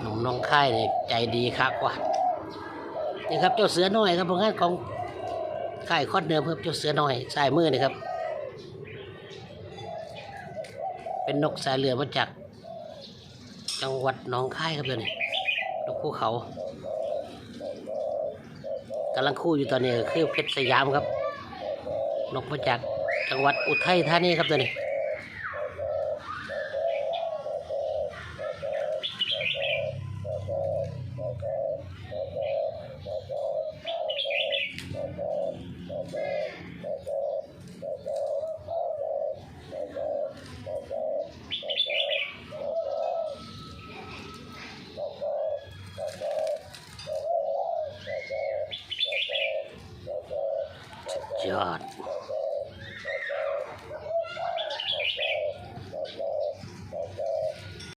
หนุ่มน้องค่ายเนี่ยใจดีคักว่ะนี่ครับเจ้าเสือน้อยครับผลงานของค่ายคอดเดิมครับเจ้าเสือน้อยสายมือนี่ครับ เป็นนกสายเรือมาจาก จังหวัดหนองคายครับเดี๋ยวนี้นกคู่เขากำลังคู่อยู่ตอนนี้คือเพชรสยามครับ นกมาจากจังหวัดอุทัยธานีครับตัวนี้ ยอด